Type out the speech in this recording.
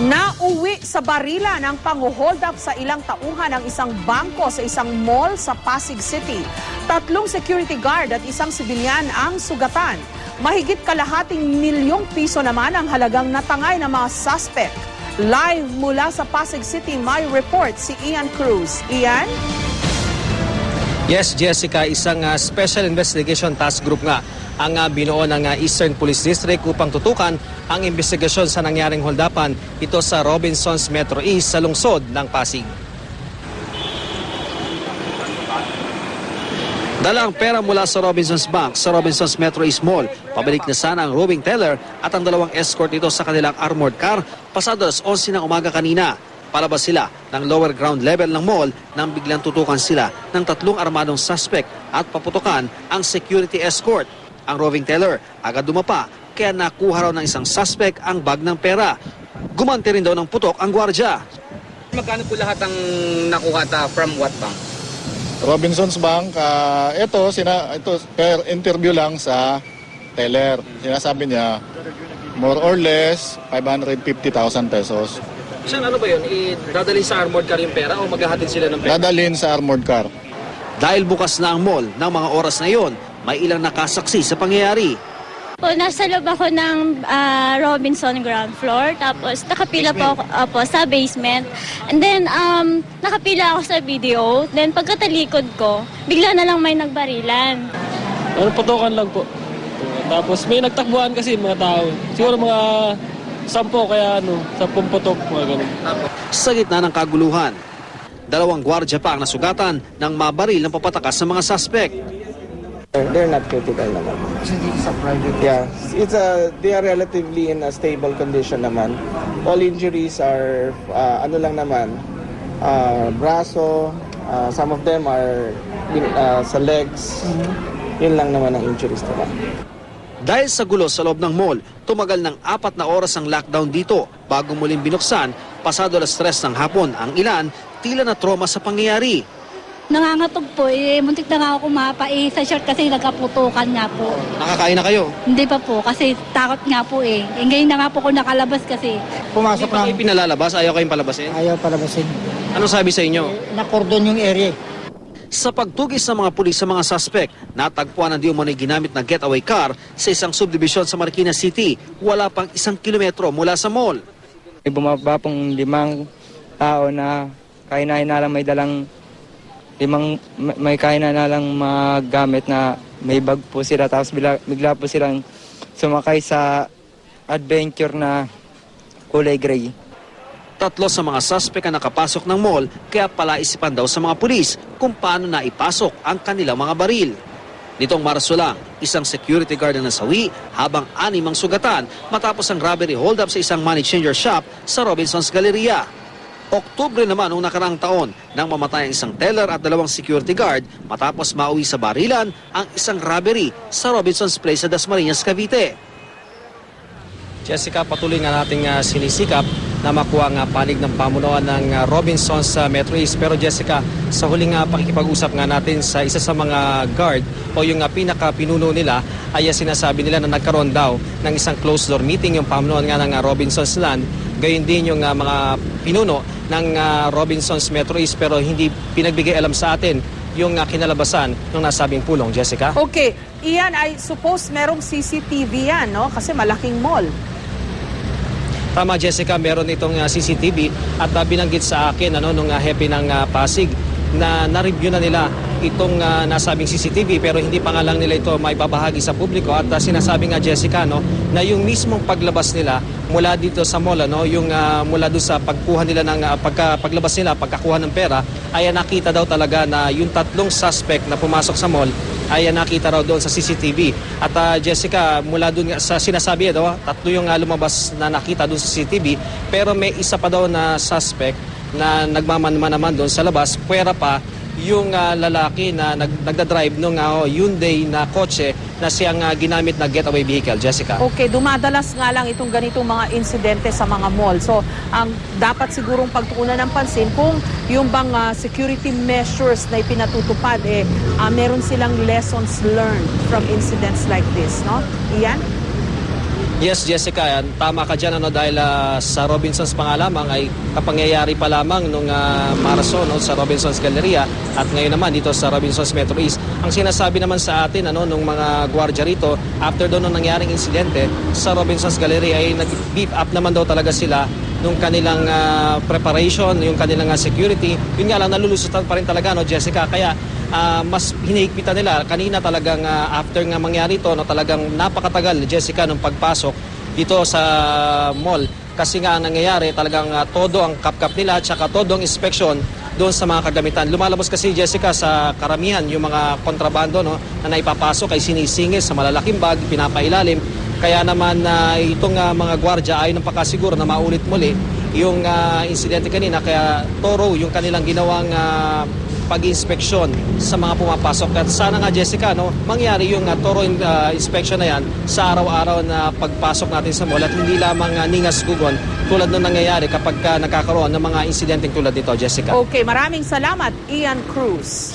Nauwi sa barila ng pang-hold up sa ilang tauhan ng isang bangko sa isang mall sa Pasig City. Tatlong security guard at isang sibilyan ang sugatan. Mahigit kalahating milyong piso naman ang halagang natangay ng mga suspect. Live mula sa Pasig City, may report si Ian Cruz. Ian? Yes, Jessica, isang ah, Special Investigation Task Group nga ang ah, binuo ng ah, Eastern Police District upang tutukan ang investigasyon sa nangyaring holdapan ito sa Robinsons Metro East sa lungsod ng Pasig. Dala ang pera mula sa Robinsons Bank sa Robinsons Metro East Mall. Pabalik na sana ang rowing teller at ang dalawang escort nito sa kanilang armored car pasado alas 11 ng umaga kanina. Palabas sila ng lower ground level ng mall nang biglang tutukan sila ng tatlong armadong suspect at paputukan ang security escort. Ang roving teller agad dumapa kaya nakuha raw ng isang suspect ang bag ng pera. Gumanti rin daw ng putok ang gwardya. Magkano po lahat ang nakuha ta from what bank? Robinsons Bank, ah, ito, sina, ito, per interview lang sa teller. Sinasabi niya, more or less, 550,000 pesos. Saan ano ba yun? Dadalhin sa armored car yung pera o maghahatid sila ng Dadalhin sa armored car. Dahil bukas na ang mall ng mga oras na yon, may ilang nakasaksi sa pangyayari. Po, nasa loob ako ng ah, Robinson ground floor. Tapos nakapila po ako opo, sa basement. And then um, nakapila ako sa video. Then pagkatalikod ko, bigla na lang may nagbarilan. Ano, putukan lang po. Tapos may nagtakbuhan kasi mga tao. Siguro mga sampo kaya ano, sampung putok, mga ganun. Sa gitna ng kaguluhan, dalawang gwardya pa ang nasugatan ng mabaril ng papatakas sa mga suspect. They're not critical naman. Yeah, it's a they are relatively in a stable condition naman. All injuries are uh, ano lang naman, uh, braso, uh, some of them are uh, sa legs. Yun lang naman ang injuries nila. Dahil sa gulo sa loob ng mall, tumagal ng apat na oras ang lockdown dito bago muling binuksan, pasado alas stress ng hapon ang ilan, tila na trauma sa pangyayari. Nangangatog po, eh, muntik na nga ako kumapa eh, sa short kasi nagkaputukan nga po. Nakakain na kayo. Hindi pa po, kasi takot nga po eh. eh ngayon na nga po ko nakalabas kasi. Hindi Pumasok pa kayo pinalalabas, ayaw kayong palabasin. Ayaw palabasin. Ano sabi sa inyo? Nakordon yung area. Sa pagtugis ng mga pulis sa mga suspect, natagpuan ang di umano'y ginamit na getaway car sa isang subdivision sa Marikina City, wala pang isang kilometro mula sa mall. May bumaba pong limang tao na kainahin na lang may dalang limang may kainan na lang mga gamit na may bag po sila tapos bigla, bigla po silang sumakay sa adventure na kulay gray. Tatlo sa mga suspect ang nakapasok ng mall kaya palaisipan daw sa mga pulis kung paano na ipasok ang kanilang mga baril. Nitong Marso isang security guard ang nasawi habang anim ang sugatan matapos ang robbery hold-up sa isang money changer shop sa Robinsons Galleria. Oktubre naman noong nakaraang taon nang mamatay ang isang teller at dalawang security guard matapos mauwi sa barilan ang isang robbery sa Robinsons Place sa Dasmariñas, Cavite. Jessica, patuloy nga nating ah, sinisikap na makuha nga panig ng pamunuan ng ah, Robinsons sa Metro East. Pero Jessica, sa huling nga pakikipag-usap nga natin sa isa sa mga guard o yung uh, pinaka-pinuno nila ay ah, sinasabi nila na nagkaroon daw ng isang closed door meeting yung pamunuan nga ng ah, Robinsons Land. Gayon din yung ah, mga pinuno ng ah, Robinsons Metro East pero hindi pinagbigay alam sa atin yung ah, kinalabasan ng nasabing pulong, Jessica. Okay, Ian, I suppose merong CCTV yan, no? Kasi malaking mall. Tama Jessica, meron itong uh, CCTV at uh, binanggit sa akin ano nung uh, hepe ng uh, Pasig na na-review na nila itong uh, nasabing CCTV pero hindi pa nga lang nila ito maipabahagi sa publiko. At uh, sinasabi nga Jessica no na yung mismong paglabas nila mula dito sa mall no yung uh, mula doon sa pagkuha nila ng uh, pagka, paglabas nila pagkakuha ng pera ay nakita daw talaga na yung tatlong suspect na pumasok sa mall ay nakita raw doon sa CCTV. At uh, Jessica, mula doon sa sinasabi daw, tatlo yung uh, lumabas na nakita doon sa CCTV, pero may isa pa daw na suspect na nagmamanman naman doon sa labas, pwera pa yung uh, lalaki na nag, nagda-drive nung uh, Hyundai na kotse na siyang uh, ginamit na getaway vehicle, Jessica. Okay, dumadalas nga lang itong ganitong mga insidente sa mga mall. So, ang dapat sigurong pagtuunan ng pansin kung yung bang ah, security measures na ipinatutupad, eh, ah, meron silang lessons learned from incidents like this, no? Iyan? Yes, Jessica, tama ka dyan ano, dahil ah, sa Robinsons pa nga lamang ay kapangyayari pa lamang nung uh, Marathon no, sa Robinsons Galleria at ngayon naman dito sa Robinsons Metro East. Ang sinasabi naman sa atin ano, nung mga gwardiya rito, after doon nung nangyaring insidente sa Robinsons Galleria ay nag-beef up naman daw talaga sila nung kanilang ah, preparation, yung kanilang ah, security. Yun nga lang, nalulusutan pa rin talaga, no, Jessica. Kaya ah, mas hinihigpitan nila. Kanina talagang ah, after nga mangyari ito, no, talagang napakatagal, Jessica, nung pagpasok dito sa mall. Kasi nga ang nangyayari, talagang ah, todo ang kapkap nila at saka todo ang inspection doon sa mga kagamitan. Lumalabas kasi Jessica sa karamihan yung mga kontrabando no, na naipapasok ay sinisingis sa malalaking bag, pinapailalim. Kaya naman na itong ah, mga gwardya ay nang pakasiguro na maulit muli yung ah, insidente kanina kaya toro yung kanilang ginawang ah, pag-inspeksyon sa mga pumapasok. At sana nga Jessica, no, mangyari yung uh, thorough uh, inspection na yan sa araw-araw na pagpasok natin sa mall at hindi lamang uh, ningas gugon tulad nung nangyayari kapag uh, nakakaroon ng mga insidenteng tulad nito, Jessica. Okay, maraming salamat, Ian Cruz.